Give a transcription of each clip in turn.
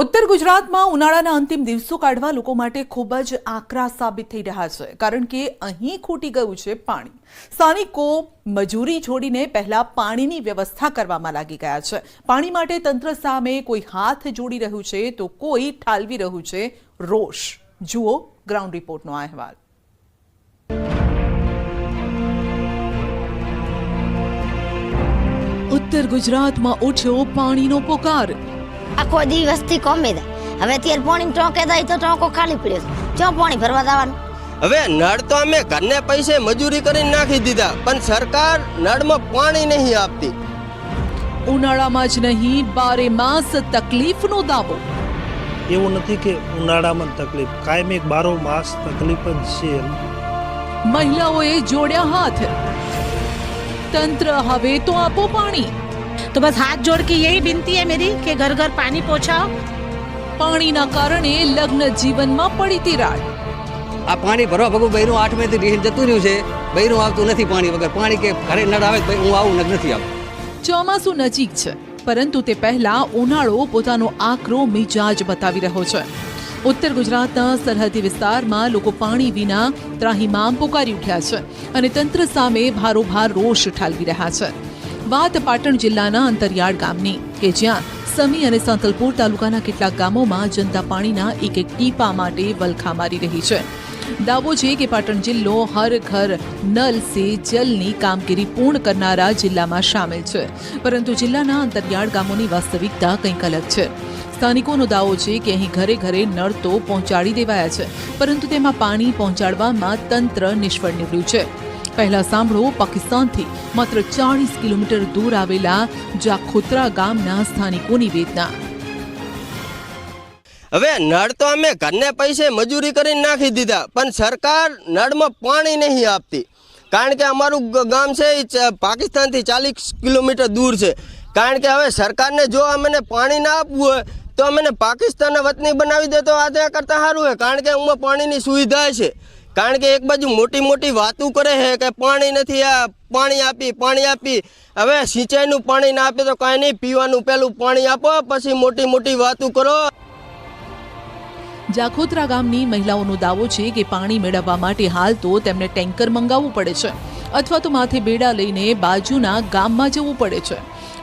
ઉત્તર ગુજરાતમાં ઉનાળાના અંતિમ દિવસો કાઢવા લોકો માટે ખૂબ જ આકરા સાબિત થઈ રહ્યા છે, કારણ કે અહીં ખૂટી ગયું છે પાણી. સ્થાનિકો મજૂરી છોડીને પહેલા પાણીની વ્યવસ્થા કરવામાં લાગી ગયા છે. પાણી માટે તંત્ર સામે કોઈ હાથ જોડી રહ્યું છે તો કોઈ ઠાલવી રહ્યું છે. રોષ. જુઓ ગ્રાઉન્ડ રિપોર્ટનો અહેવાલ. ઉત્તર ગુજરાતમાં ઉઠ્યો પાણીનો પોકાર. આખો દી વસ્તી કોમે દે હવે અત્યારે પાણી ટોકે જાય તો ટોકો ખાલી પડ્યો છે. ચો પાણી ભરવા જવાનું? હવે નળ તો અમે ઘરને પૈસે મજૂરી કરીને નાખી દીધા પણ સરકાર નળમાં પાણી નહીં આપતી. ઉનાળામાં જ નહીં બારે માસ તકલીફનો દાવો. એવું નથી કે ઉનાળામાં તકલીફ. કાયમ એક બારો માસ તકલીફ જ છે. મહિલાઓએ જોડ્યા હાથ. તંત્ર હવે તો આપો પાણી. तो बस हाथ जोड़ के यही विनती है मेरी कि घर घर पानी पहुंचाओ પાણીના કારણે લગ્ન જીવનમાં પડી તિરાડ આ પાણી ભરવા ભગું બૈરું આઠ મેથી રીહીન જતું રહ્યું છે બૈરું આવતું નથી પાણી વગર પાણી કે ઘરે નળ આવે તો હું આવું ને નથી આવું ચોમાસું નજીક છે પરંતુ તે પહેલા ઉનાળો પોતાનો આકરો મિજાજ બતાવી રહ્યો છે ઉત્તર ગુજરાતના સરહદી વિસ્તારમાં લોકો પાણી વિના ત્રાહિમામ પોકારી ઉઠ્યા છે અને તંત્ર સામે ભારોભાર રોષ ઠાલવી રહ્યા છે વાત પાટણ જિલ્લાના અંતરિયાળ ગામની, કે જ્યાં સમી અને સાંતલપુર તાલુકાના કેટલાક ગામોમાં જનતા પાણીના એક એક ટીપા માટે વલખા મારી રહી છે. દાવો છે કે પાટણ જિલ્લો હર ઘર, નલ સે જલની કામગીરી પૂર્ણ કરનારા જિલ્લામાં સામેલ છે. પરંતુ જિલ્લાના અંતરિયાળ ગામોની વાસ્તવિકતા કંઈક અલગ છે. સ્થાનિકોનો દાવો છે કે અહીં ઘરે ઘરે નળ તો પહોંચાડી દેવાયા છે, પરંતુ તેમાં પાણી પહોંચાડવામાં તંત્ર નિષ્ફળ નીવડ્યું છે. પહેલા સાંભળો, પાકિસ્તાનથી માત્ર ચાળીસ કિલોમીટર દૂર આવેલા જાખોત્રા ગામના સ્થાનિકોની વેદના. હવે નળ તો અમે ઘરને પૈસે મજૂરી કરીને નાખી દીધા, પણ સરકાર નળમાં પાણી નહીં આપતી. કારણ કે અમારું ગામ છે એ પાકિસ્તાનથી ચાલીસ કિલોમીટર દૂર છે. કારણ કે હવે સરકારને જો અમને પાણી ના આપવું હોય, તો અમને પાકિસ્તાનના વતની બનાવી દે તો આ કરતાં સારું હોય કારણ કે હું પાણીની સુવિધા છે. કારણ કે એક બાજુ મોટી મોટી વાતો કરે છે કે પાણી નથી, આ પાણી આપી પાણી આપી. હવે સિંચાઈનું પાણી ના આપે તો કાંઈ નહીં, પીવાનું પેલું પાણી આપો, પછી મોટી મોટી વાતો કરો. જાખોત્રા ગામની મહિલાઓનો દાવો છે કે પાણી મેળવવા માટે હાલ તો તેમને ટેન્કર મંગાવવું પડે છે, અથવા તો માથે બેડા લઈને બાજુના ગામમાં જવું પડે છે.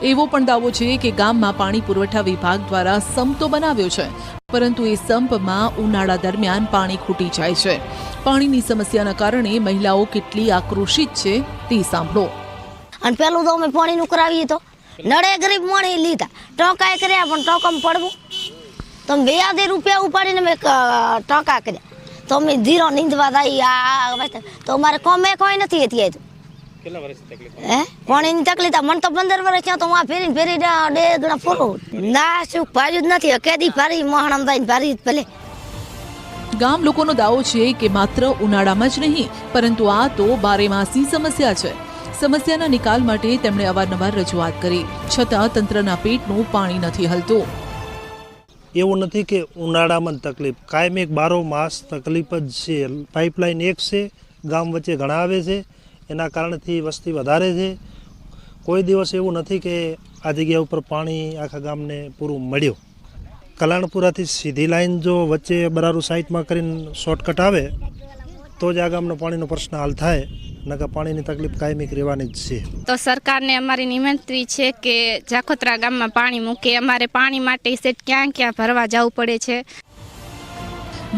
એવો પણ દાવો છે કે ગામમાં પાણી પુરવઠા વિભાગ દ્વારા સમતો બનાવ્યો છે. પરંતુ એ સંપમાં ઉનાળા દરમિયાન પાણી ખૂટી જાય છે પાણીની સમસ્યાના કારણે મહિલાઓ કેટલી આક્રોશિત છે તે સાંભળો અને પેલું તો અમે પાણીનું કરાવીએ તો નળે ગરીબ પાણી લીધા ટોકાએ કર્યા પણ ટોકમ પડવું તો બે આધે રૂપિયા ઉપાડીને મેં ટોકા કર્યા તો અમે ધીરો નીંદવા જાય આ આ તો અમારે કોમે કોઈ નથી હતી તો હે? પાણીની તકલીફ મને તો પંદર વર્ષ થયા તો હું ફેરીને ફેરી ડે ગણા ફરું. ના શું ભાર્યું જ નથી. કેદી ભારી મહાણમભાઈ ફારી ભારી જ ભલે. ગામ લોકોનો દાવો છે કે માત્ર ઉનાળામાં જ નહીં પરંતુ આ તો બારેમાસી સમસ્યા છે. સમસ્યાના નિકાલ માટે તેમણે અવારનવાર રજૂઆત કરી. છતાં તંત્રના પેટનું પાણી નથી હલતું. એવું નથી કે ઉનાળામાં તકલીફ. કાયમ એક બારો માસ તકલીફ જ છે. પાઇપલાઇન એક છે ગામ વચ્ચે ઘણા આવે છે. એના કારણથી વસ્તી વધારે છે. કોઈ દિવસ એવું નથી કે આ જગ્યા ઉપર પાણી આખા ગામને પૂરું મળ્યું. કલાણપુરાથી સીધી લાઈન જો વચ્ચે બરારું સાઈટમાં કરીને શોર્ટકટ આવે, તો જ આ ગામનો પાણીનો પ્રશ્ન હાલ થાય નકા પાણીની તકલીફ કાયમિક રહેવાની જ છે. તો સરકારને અમારી નિમંત્રી છે કે જાખોત્રા ગામમાં પાણી મૂકે. અમારે પાણી માટે સેટ ક્યાં ક્યાં ભરવા જવું પડે છે?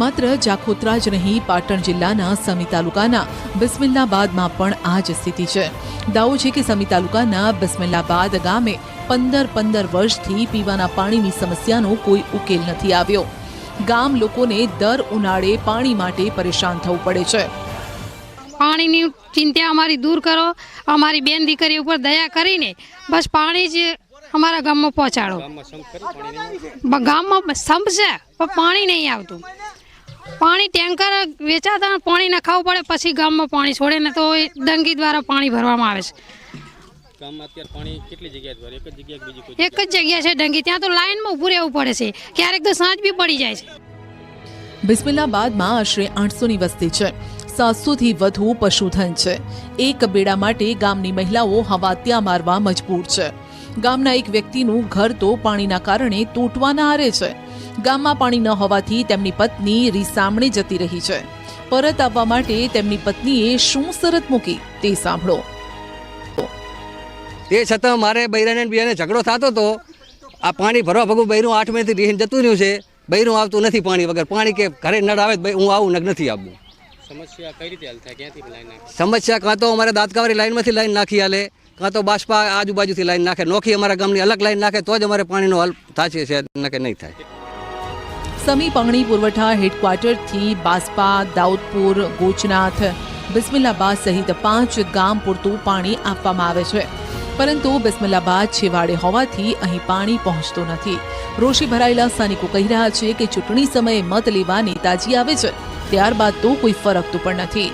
માત્ર જાખોત્રા જ નહીં પાટણ જિલ્લાના સમી તાલુકાના બિસ્મિલ્લાબાદમાં પણ આ જ સ્થિતિ છે. દાવો છે કે સમી તાલુકાના બિસ્મિલ્લાબાદ ગામે પંદર પંદર વર્ષથી પીવાના પાણીની સમસ્યાનો કોઈ ઉકેલ નથી આવ્યો. ગામ લોકોને દર ઉનાળે પાણી માટે પરેશાન થવું પડે છે. પાણીની ચિંતા અમારી દૂર કરો. અમારી બેન દીકરી ઉપર દયા કરીને બસ પાણી જ અમારા ગામમાં પહોંચાડો. ગામમાં સંપ છે પણ પાણી નહીં આવતું. પાણી ટેન્કર વેચાતા પાણી નખાવવું પડે પછી ગામમાં પાણી છોડે ને તો એ ડંગી દ્વારા પાણી ભરવામાં આવે છે. એક જ જગ્યા છે ડંગી ત્યાં તો લાઈનમાં ઊભું રહેવું પડે છે. ક્યારેક તો સાંજ બી પડી જાય છે. બિસ્મિલ્લાબાદમાં આશરે આઠસોની વસ્તી છે. સાતસોથી વધુ પશુધન છે. એક બેડા માટે ગામની મહિલાઓ હવાત્યા મારવા મજબૂર છે. ગામના એક વ્યક્તિનું ઘર તો પાણીના કારણે તૂટવાના આરે છે. ગામમાં પાણી ન હોવાથી તેમની પત્ની રીસામણે જતી રહી છે. પરત આવવા માટે તેમની પત્નીએ શું શરત મૂકી તે સાંભળો. તે છતાં મારે બૈરાને બિયાને ઝઘડો થતો હતો આ પાણી ભરવા ભગું બૈરું આઠ મહિનાથી રીહીને જતું રહ્યું છે. બૈરું આવતું નથી પાણી વગર. પાણી કે ઘરે નળ આવે તો હું આવું નગ નથી આવવું સમસ્યા કઈ રીતે હલ થાય? ક્યાંથી લાઈન નાખે? સમસ્યા કાં તો અમારે દાંતકાવારી લાઈનમાંથી લાઈન નાખી હાલે કાં તો બાષ્પા આજુબાજુથી લાઈન નાખે. નોખી અમારા ગામની અલગ લાઈન નાખે તો જ અમારે પાણીનો હલ થશે છે નકે નહીં થાય. સમી પંગણી પુરવઠા હેડક્વાર્ટરથી બાસ્પા, દાઉદપુર, ગોચનાથ, બિસ્મિલ્લાબાદ સહિત પાંચ ગામ પૂરતું પાણી આપવામાં આવે છે. પરંતુ બિસ્મિલ્લાબાદ છેવાડે હોવાથી અહીં પાણી પહોંચતું નથી. રોષી ભરાયેલા સ્થાનિકો કહી રહ્યા છે કે ચૂંટણી સમયે મત લેવા નેતાજી આવે છે. ત્યારબાદ તો કોઈ ફરકતું પણ નથી.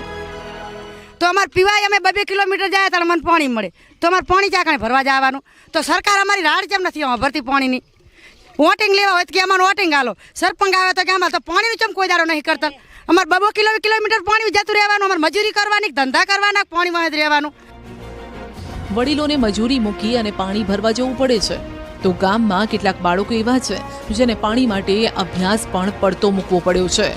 તો અમારે પીવાય અમે બે કિલોમીટર જાય ત્યારે મને પાણી મળે. તો અમારે પાણી ચાકણે ભરવા જવાનું? તો સરકાર અમારી રાડ કેમ નથી? ભરતી પાણીની. વોટિંગ લેવા હોય તો કે અમારું વોટિંગ હાલો. સરપંચ આવે તો કે અમારે તો પાણીનું ચમ કોઈ દાડો નહીં કરતા. અમારે બબો કિલો કિલોમીટર પાણી જતું રહેવાનું, અમારે મજૂરી કરવાની, ધંધા કરવાના, પાણી વાંચ રહેવાનું. વડીલોને મજૂરી મૂકી અને પાણી ભરવા જવું પડે છે. તો ગામમાં કેટલાક બાળકો એવા છે, જેને પાણી માટે અભ્યાસ પણ પડતો મૂકવો પડ્યો છે.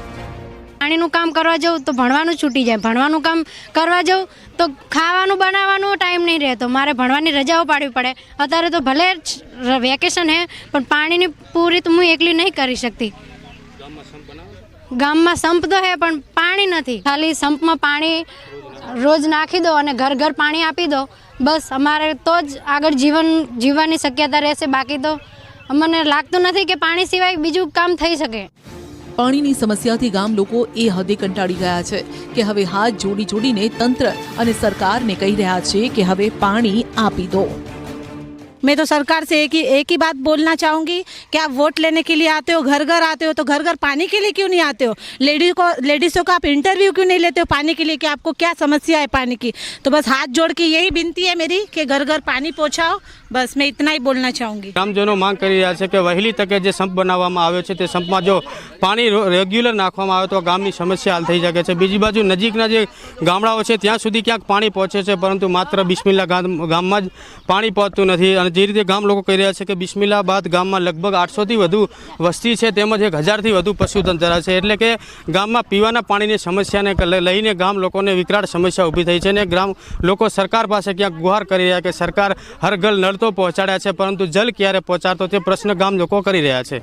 પાણીનું કામ કરવા જાઉં તો ભણવાનું છૂટી જાય. ભણવાનું કામ કરવા જાઉં તો ખાવાનું બનાવવાનું ટાઈમ નહીં રહેતો મારે ભણવાની રજાઓ પાડવી પડે. અત્યારે તો ભલે જ વેકેશન હે, પણ પાણીની પૂરી તો હું એકલી નહીં કરી શકતી. ગામમાં સંપ તો હે, પણ પાણી નથી. ખાલી સંપમાં પાણી રોજ નાખી દો અને ઘર ઘર પાણી આપી દો. બસ, અમારે તો જ આગળ જીવન, જીવવાની શક્યતા રહેશે. બાકી તો અમને લાગતું નથી કે પાણી સિવાય બીજું કામ થઈ શકે. પાણીની સમસ્યાથી ગામ લોકો એ હદે કંટાળી ગયા છે કે હવે હાથ જોડી જોડીને તંત્ર અને સરકારને કહી રહ્યા છે કે હવે પાણી આપી દો. मैं तो सरकार से एक ही एक ही बात बोलना चाहूँगी कि आप वोट लेने के लिए आते हो घर घर आते हो तो घर घर पानी के लिए क्यों नहीं आते हो लेडी को लेडीज़ों का आप इंटरव्यू क्यों नहीं लेते हो पानी के लिए कि आपको क्या समस्या है पानी की तो बस हाथ जोड़ के यही विनती है मेरी कि घर घर पानी पहुँचाओ बस मैं इतना ही बोलना चाहूँगी ગ્રામજનો માંગ કરી રહ્યા છે કે વહેલી તકે જે સંપ બનાવવામાં આવ્યો છે તે સંપમાં જો પાણી રો- રેગ્યુલર નાખવામાં આવે તો ગામની સમસ્યા હલ થઈ શકે છે બીજી બાજુ નજીકના જે ગામડાઓ છે ત્યાં સુધી ક્યાંક પાણી પહોંચે છે પરંતુ માત્ર બિસ્મિલ્લા ગામ ગામમાં જ પાણી પહોંચતું નથી અને જે રીતે ગામ લોકો કહી રહ્યા છે કે બિસ્મિલ્લા બાદ ગામમાં લગભગ આઠસોથી વધુ વસ્તી છે તેમજ એક હજારથી વધુ પશુધન ધરા છે. એટલે કે ગામમાં પીવાના પાણીની સમસ્યાને લઈને ગામ લોકોને વિકરાળ સમસ્યા ઊભી થઈ છે અને ગ્રામ લોકો સરકાર પાસે ક્યાંક ગુહાર કરી રહ્યા કે સરકાર હર ઘર નળ તો પહોંચાડ્યા છે, પરંતુ જલ ક્યારે પહોંચાડતો તે પ્રશ્ન ગામ લોકો કરી રહ્યા છે.